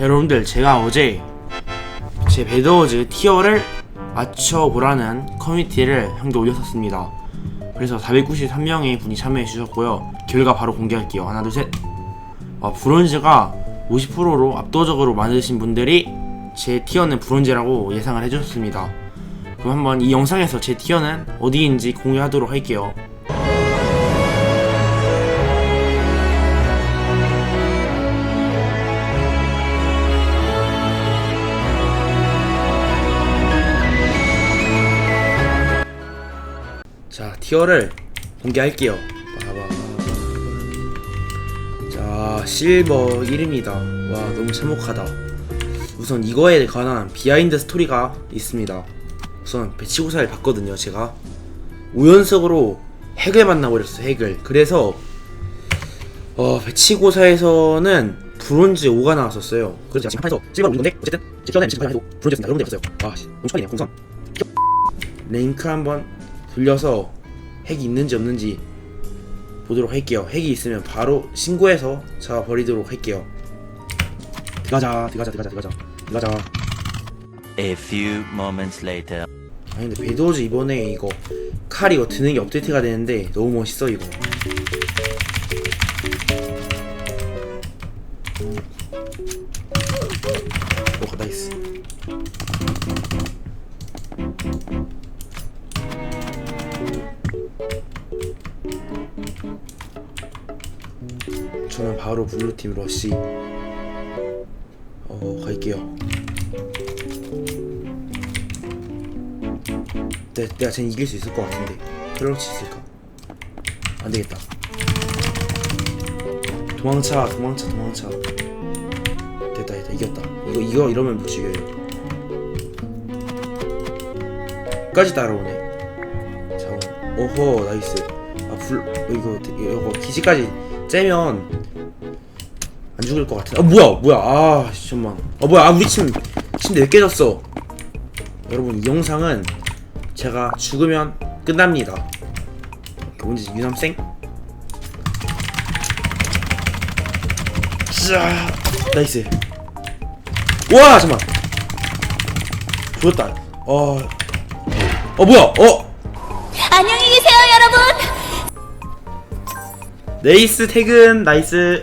자 여러분들 제가 어제 제 배드워즈 티어를 맞춰보라는 커뮤니티를 형도 올렸었습니다. 그래서 493명의 분이 참여해 주셨고요. 결과 바로 공개할게요. 하나 둘셋. 어, 브론즈가 50%로 압도적으로 많으신 분들이 제 티어는 브론즈라고 예상을 해주셨습니다. 그럼 한번 이 영상에서 제 티어는 어디인지 공유하도록 할게요 티어를 공개할게요. 자 실버 1입니다. 와 너무 참혹하다. 우선 이거에 관한 비하인드 스토리가 있습니다. 우선 배치고사를 봤거든요 제가. 5연속으로 핵을 만나버렸어 핵을. 그래서 어 배치고사에서는 브론즈 5가 나왔었어요. 그래서 제가 지금 판에서 실버 올린 건데 어쨌든 제 전에 지금 해도 브론즈였습니다. 여러분들 와 씨, 너무 축하드네요 공선 랭크 한번 돌려서 핵이 있는지 없는지 보도록 할게요. 핵이 있으면 바로 신고해서 잡아 버리도록 할게요. 들어가자, 들어가자, 들어가자, 들어가자, 들어가자. A few moments later. 아니 근데 배도즈 이번에 이거 칼 이거 드는 게 업데이트가 되는데 너무 멋있어 이거. 오 나이스. 저는 바로 블루팀 러시 어 갈게요. 내, 내가 쟤는 이길 수 있을 것 같은데 그럴 수 있을까? 안 되겠다. 도망차, 도망차, 도망차. 됐다, 됐다, 이겼다. 이거 이거 이러면 못 죽여요. 끝까지 따라오네. 자, 오호, 나이스. 아, 불, 이거, 이거 기지까지 째면 안 죽을 것 같은. 아, 뭐야, 뭐야, 아, 씨, 잠만. 아, 뭐야, 아, 우리 침, 침대 왜 깨졌어? 여러분, 이 영상은 제가 죽으면 끝납니다. 뭔지 유남생? 자, 나이스. 와, 잠만. 죽었다. 어, 어 뭐야? 어, 안녕히 계세요, 여러분. 네이스 퇴근, 나이스.